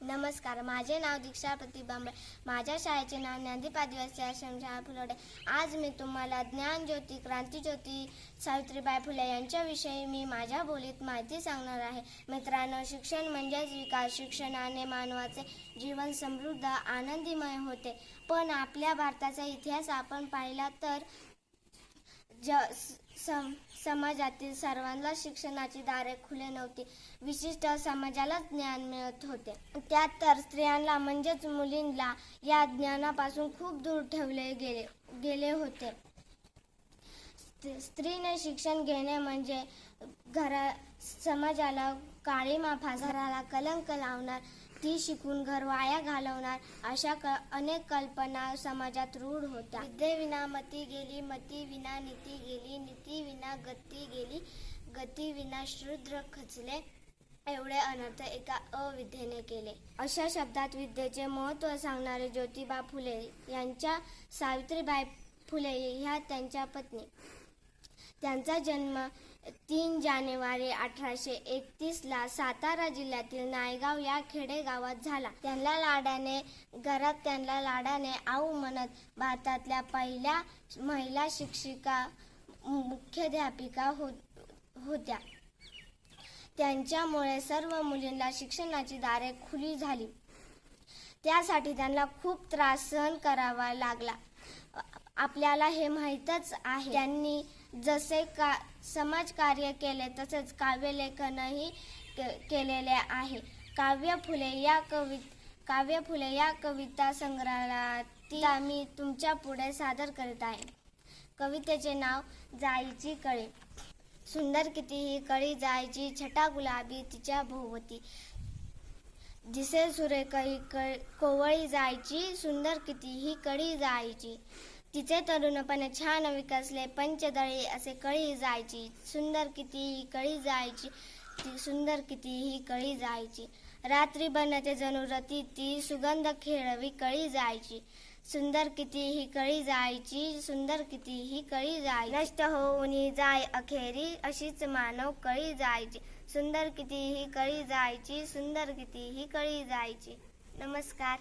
नमस्कार माझे नाव दीक्षा प्रतिबांबळे माझ्या शाळेचे नाव ज्ञानदीप आदिवासी आश्रम शाळा फुलोडे. आज मी तुम्हाला ज्ञानज्योती क्रांतीज्योती सावित्रीबाई फुले यांच्याविषयी मी माझ्या बोलीत माहिती सांगणार आहे. मित्रांनो शिक्षण म्हणजेच विकास. शिक्षणाने मानवाचे जीवन समृद्ध आनंदीमय होते. पण आपल्या भारताचा इतिहास आपण पाहिला तर ज सम समाजातील सर्वांना शिक्षणाची दारे खुले नव्हती. विशिष्ट समाजाला ज्ञान मिळत होते. त्यात तर स्त्रियांना म्हणजेच मुलींना या ज्ञानापासून खूप दूर ठेवले गेले गेले होते. स्त्रीने शिक्षण घेणे म्हणजे घरा समाजाला काळीमा फासाराला कलंक लावणार ती शिकून घर वाया घालवणार अशा क अनेक कल्पना समाजात रूढ होत्या. विद्येविना मती गेली मती विना नीती गेली नीती विना गती गेली गती विना शूद्र खचले एवढे अनर्थ एका अविद्येने केले. अशा शब्दात विद्येचे महत्त्व सांगणारे ज्योतिबा फुले यांच्या सावित्रीबाई फुले ह्या त्यांच्या पत्नी. त्यांचा जन्म तीन जानेवारी अठराशे एकतीसला सातारा जिल्ह्यातील नायगाव या खेडेगावात झाला. त्यांना लाडाने घरात त्यांना लाडाने आऊ म्हणत भारतातल्या पहिल्या महिला शिक्षिका मुख्याध्यापिका हो होत्या. त्यांच्यामुळे सर्व मुलींना शिक्षणाची दारे खुली झाली. त्यासाठी त्यांना खूप त्रास सहन करावा लागला. आपल्याला हे माहीतच आहे. त्यांनी जसे का समाजकार्य केले तसेच काव्यलेखनही के- केलेले आहे. काव्य फुले या कवि काव्य फुले या कविता संग्रहातील मी तुमच्यापुढे सादर करीत आहे. कवितेचे नाव जायची कळी. सुंदर किती ही कळी जायची छटा गुलाबी तिच्या भोवती. दिसे सुरेखही क कोवळी जायची सुंदर किती ही कळी जायची. तिचे तरुणपणे छान विकसले. पंचदळी असे कळी जायची सुंदर कितीही कळी जायची ती सुंदर कितीही कळी जायची. रात्री बनते जणू रती ती सुगंध खेळवी कळी जायची. सुंदर कितीही कळी जायची सुंदर कितीही कळी जायची. नष्ट होऊन जाय अखेरी अशीच मानव कळी जायची. सुंदर कितीही कळी जायची सुंदर कितीही कळी जायची. नमस्कार.